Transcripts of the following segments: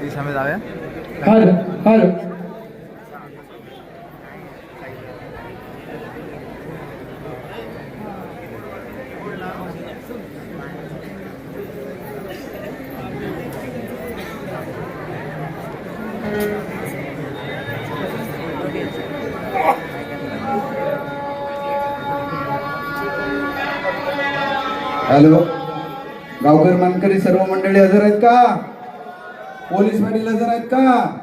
Sí, Samet Hello. गावकर मानकरी सर्व मंडळी हजर आहेत का? पोलीस पाटील हजर आहेत का?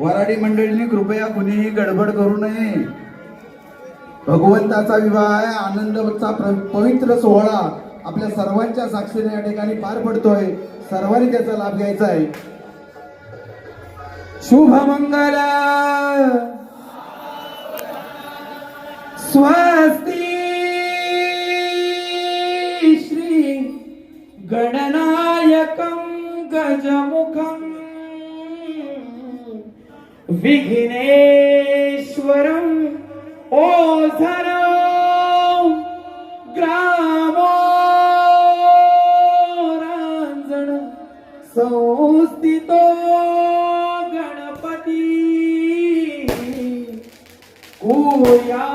वराडी मंडळींनी कृपया कुणीही गडबड करू नये. भगवंताचा विवाह आहे आनंदचा पवित्र सोहळा आपल्या सर्वांच्या साक्षीने या ठिकाणी पार पडतोय. सर्वांनी त्याचा लाभ घ्यायचा आहे. शुभ मंगल! स्वस्त गणनायकं गजमुखं विघ्नेश्वरं ओझर ग्रामो रांजण संस्थितो गणपती कुया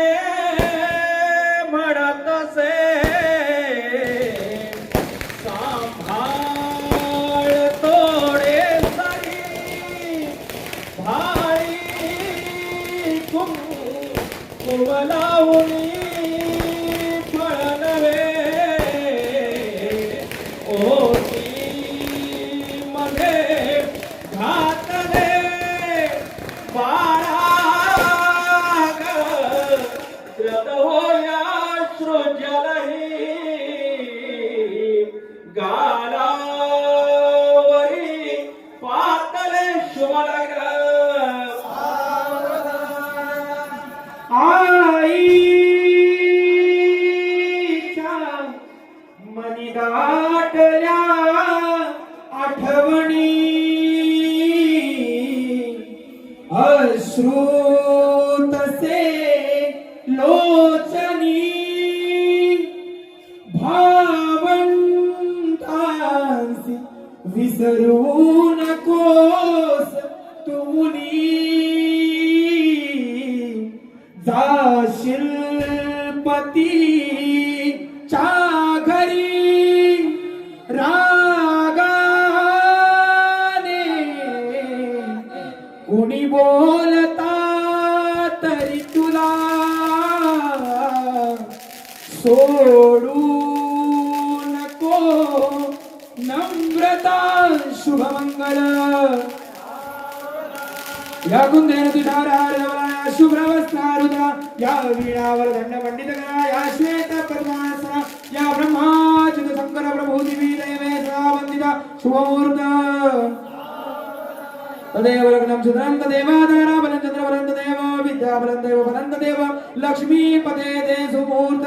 भूषणे म्हणत से सांभाळ तोडे सरी भाई कुम कुवलावणी श्रोत से लोचनी भावंतांसी विसरू नकोस तुमुनी जाशील पती घरी कुणी बोलता तरी तुला सोडू नको. नम्रता शुभमंगल. या कुंदेन तुषारारवरा शुभ्रवस्त्रारुद्रा या वीणावर दंड पंडित करा या श्वेत पद्मासना या ब्रह्माचित शंकर प्रभू दिवी दैवे सदा वंदिता शुभमुहूर्त तदेव लग्नं सुदनं तदेव ताराबलं चन्द्रबलं तदेव विद्याबलं देव बलं तदेव लक्ष्मीपते ते सुमुहूर्त